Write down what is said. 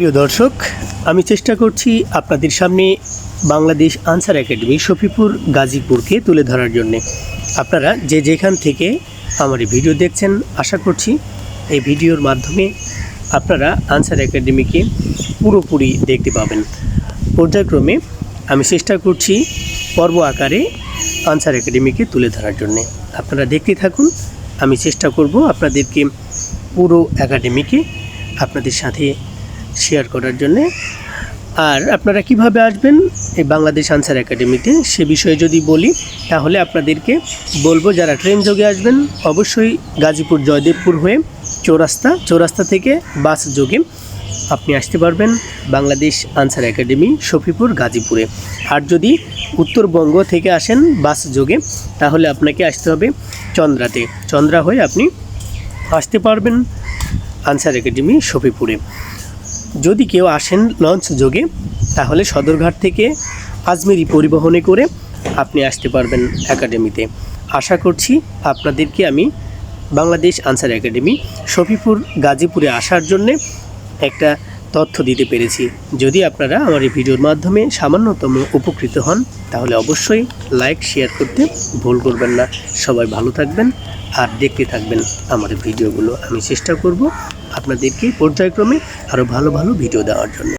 প্রিয় দর্শক, আমি চেষ্টা করছি আপনাদের সামনে বাংলাদেশ আনসার একাডেমি শফিপুর গাজীপুরকে তুলে ধরার জন্যে। আপনারা যে যেখান থেকে আমার এই ভিডিও দেখছেন, আশা করছি এই ভিডিওর মাধ্যমে আপনারা আনসার একাডেমিকে পুরোপুরি দেখতে পাবেন। পর্যায়ক্রমে আমি চেষ্টা করছি পর্ব আকারে আনসার একাডেমিকে তুলে ধরার জন্যে। আপনারা দেখতে থাকুন, আমি চেষ্টা করব আপনাদেরকে পুরো একাডেমিকে আপনাদের সাথে শেয়ার করার জন্যে। আর আপনারা কীভাবে আসবেন এই বাংলাদেশ আনসার একাডেমিতে সে বিষয়ে যদি বলি, তাহলে আপনাদেরকে বলব, যারা ট্রেন যোগে আসবেন, অবশ্যই গাজীপুর জয়দেবপুর হয়ে চৌরাস্তা চৌরাস্তা থেকে বাস যোগে আপনি আসতে পারবেন বাংলাদেশ আনসার একাডেমি শফিপুর গাজীপুরে। আর যদি উত্তরবঙ্গ থেকে আসেন বাস যোগে, তাহলে আপনাকে আসতে হবে চন্দ্রাতে। চন্দ্রা হয়ে আপনি আসতে পারবেন আনসার একাডেমি শফিপুরে। যদি কেউ আসেন লঞ্চ যোগে, তাহলে সদরঘাট থেকে আজমেরি পরিবহনে করে আপনি আসতে পারবেন একাডেমিতে। আশা করছি আপনাদেরকে আমি বাংলাদেশ আনসার একাডেমি, শফিপুর, গাজীপুরে আসার জন্যে একটা তথ্য দিতে পেরেছি। যদি আপনারা আমার এই ভিডিওর মাধ্যমে সামান্যতম উপকৃত হন, তাহলে অবশ্যই লাইক, শেয়ার করতে ভুল করবেন না। সবাই ভালো থাকবেন আর দেখতে থাকবেন আমার ভিডিওগুলো। আমি চেষ্টা করব আপনাদেরকে পর্যায়ক্রমে আরও ভালো ভালো ভিডিও দেওয়ার জন্য।